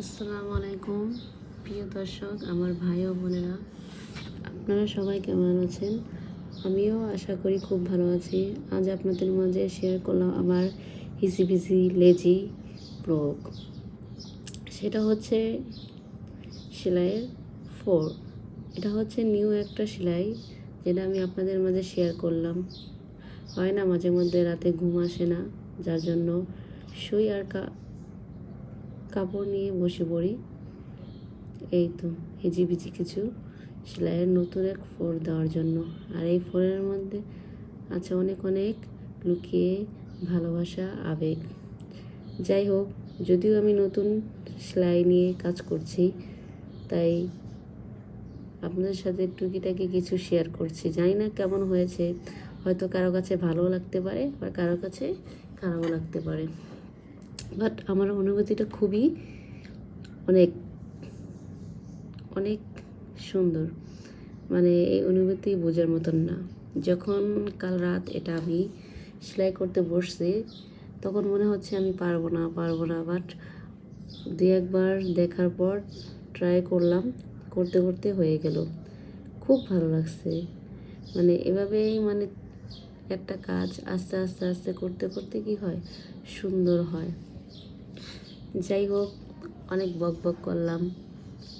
আসসালামু আলাইকুম। প্রিয় দর্শক, আমার ভাই ও বোনেরা, আপনারা সবাই কেমন আছেন? আমিও আশা করি খুব ভালো আছি। আজ আপনাদের মাঝে শেয়ার করলাম আমার হিসি ভিসি লেজি প্রয়োগ। সেটা হচ্ছে সেলাইয়ের ফোর এটা হচ্ছে নিউ একটা সেলাই, যেটা আমি আপনাদের মাঝে শেয়ার করলাম। হয় না মাঝে মধ্যে রাতে ঘুম আসে না, যার জন্য শুই আর কাপড় নিয়ে বসে পড়ি। এই তো, হিজিবিজি কিছু। সেলাইয়ের নতুন এক ফোর দেওয়ার জন্য। আর এই ফোরের মধ্যে আছে অনেক অনেক লুকিয়ে, ভালোবাসা, আবেগ। যাই হোক, যদিও আমি নতুন সেলাই নিয়ে কাজ করছি, তাই আপনাদের সাথে টুকিটাকি কিছু শেয়ার করছি। জানি না কেমন হয়েছে, হয়তো কারও কাছে ভালো লাগতে পারে বা কারও কাছে খারাপও লাগতে পারে। বাট আমার অনুভূতিটা খুবই অনেক অনেক সুন্দর। মানে এই অনুভূতি বোঝার মতন না। যখন কাল রাত এটা আমি সেলাই করতে বসছি, তখন মনে হচ্ছে আমি পারব না পারব না। বাট দু একবার দেখার পর ট্রাই করলাম, করতে করতে হয়ে গেল। খুব ভালো লাগছে। মানে এভাবেই মানে একটা কাজ আস্তে আস্তে আস্তে করতে করতে কি হয়? সুন্দর হয়। যাই হোক অনেক বক বক করলাম।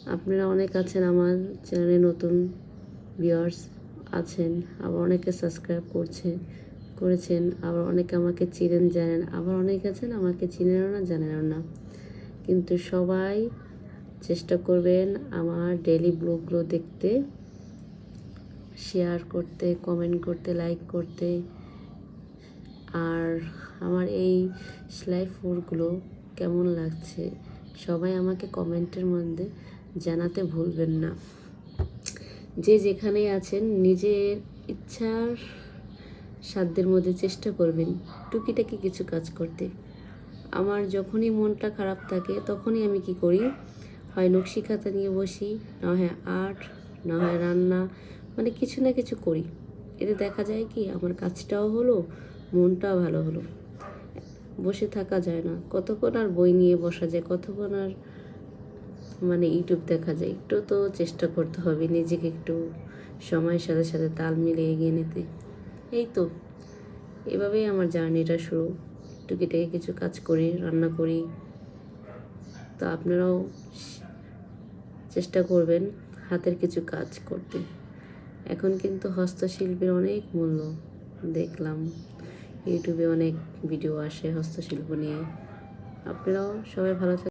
আপনারা অনেক আছেন আমার চ্যানেলে, নতুন ভিউয়ার্স আছেন, আবার অনেকে সাবস্ক্রাইব করছে, করেছেন, আবার অনেকে আমাকে চিনেন, জানেন, আবার অনেকে আছেন, আমাকে চিনেনও না, জানেনও না। কিন্তু সবাই চেষ্টা করবেন আমার ডেলি ব্লগগুলো দেখতে শেয়ার করতে কমেন্ট করতে লাইক করতে। আর আমার এই সেলাই ফুলগুলো কেমন লাগছে? সবাই আমাকে কমেন্টের মধ্যে জানাতে ভুলবেন না। যে যেখানেই আছেন, নিজের ইচ্ছার সাধ্যের মধ্যে চেষ্টা করবেন টুকিটাকি কিছু কাজ করতে। আমার যখনই মনটা খারাপ থাকে, তখনই আমি কি করি? হয় নকশি খাতা নিয়ে বসি, না হয় আর্ট, না হয় রান্না মানে কিছু না কিছু করি। এতে দেখা যায় কি, আমার কাজটাও হলো, মনটাও ভালো হলো। বসে থাকা যায় না। কতক্ষণ আর বই নিয়ে বসা যায়? কতক্ষণ আর মানে ইউটিউব দেখা যায়? একটু তো চেষ্টা করতে হবে নিজেকে একটু সময়ের সাথে সাথে তাল মিলিয়ে এগিয়ে নিতে। এই তো। এভাবেই আমার জার্নিটা শুরু। টুকিটাকি কিছু কাজ করি, রান্না করি। তো আপনারাও চেষ্টা করবেন হাতের কিছু কাজ করতে। এখন কিন্তু হস্তশিল্পের অনেক মূল্য দেখলাম। ইউটিউবে অনেক ভিডিও আসে হস্তশিল্প নিয়ে। আপনারাও সবাই ভালো থাকবেন